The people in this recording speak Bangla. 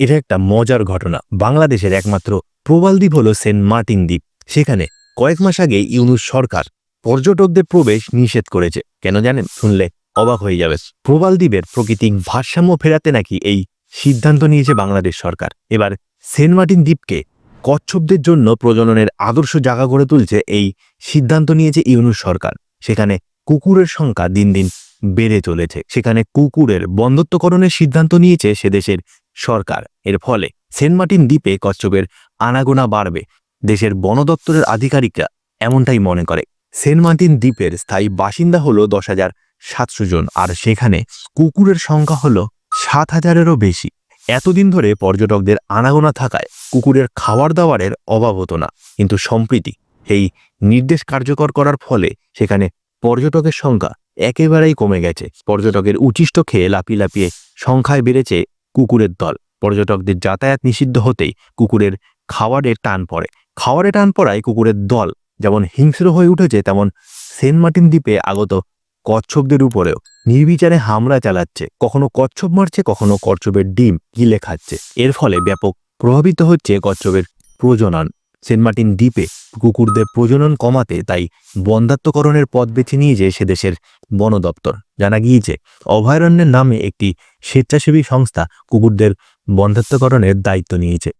এটা একটা মজার ঘটনা। বাংলাদেশের একমাত্র প্রবাল দ্বীপ হল সেন্ট মার্টিন দ্বীপ। সেখানে কয়েক মাস আগে ইউনুস সরকার পর্যটকদের প্রবেশ নিষেধ করেছে। কেন জানেন? শুনলে অবাক হয়ে যাবে। প্রবাল দ্বীপের প্রকৃতিক ভারসাম্য ফেরাতে নাকি এই সিদ্ধান্ত নিয়েছে বাংলাদেশ সরকার। এবার সেন্ট মার্টিন দ্বীপকে কচ্ছপদের জন্য প্রজননের আদর্শ জায়গা গড়ে তুলছে এই সিদ্ধান্ত নিয়েছে ইউনুস সরকার। সেখানে কুকুরের সংখ্যা দিন দিন বেড়ে চলেছে। সেখানে কুকুরের বন্ধত্বকরণের সিদ্ধান্ত নিয়েছে সে দেশের সরকার। এর ফলে সেন্ট মার্টিন দ্বীপে কচ্ছপের আনাগোনা বাড়বে। দেশের বন দপ্তরের আধিকারিকরা এমনটাই মনে করে। সেন্ট মার্টিন দ্বীপের স্থায়ী বাসিন্দা হলো দশ হাজার সাতশো জন, আর সেখানে কুকুরের সংখ্যা হলো সাত হাজারেরও বেশি। এতদিন ধরে পর্যটকদের আনাগোনা থাকায় কুকুরের খাওয়ার দাওয়ারের অভাব হতো না। কিন্তু সম্প্রীতি, এই নির্দেশ কার্যকর করার ফলে সেখানে পর্যটকের সংখ্যা একেবারেই কমে গেছে। পর্যটকের উচিষ্ট খেয়ে লাপিয়ে লাপিয়ে সংখ্যায় বেড়েছে কুকুরের দল। পর্যটকদের যাতায়াত নিষিদ্ধ হতেই কুকুরের খাওয়ারে টান পড়ে। খাওয়ারে টান পড়ায় কুকুরের দল যেমন হিংস্র হয়ে উঠেছে, তেমন সেন্ট মার্টিন দ্বীপে আগত কচ্ছপদের উপরেও নির্বিচারে হামলা চালাচ্ছে। কখনো কচ্ছপ মারছে, কখনো কচ্ছপের ডিম গিলে খাচ্ছে এর ফলে ব্যাপক প্রভাবিত হচ্ছে কচ্ছপের প্রজনন। সেন্ট মার্টিন দ্বীপে কুকুরদের প্রজনন কমাতে তাই বন্ধাত্মকরণের পথ বেছে নিয়েছে সে দেশের বন দপ্তর। জানা গিয়েছে, অভয়ারণ্যের নামে একটি স্বেচ্ছাসেবী সংস্থা কুকুরদের বন্ধাত্মকরণের দায়িত্ব নিয়েছে।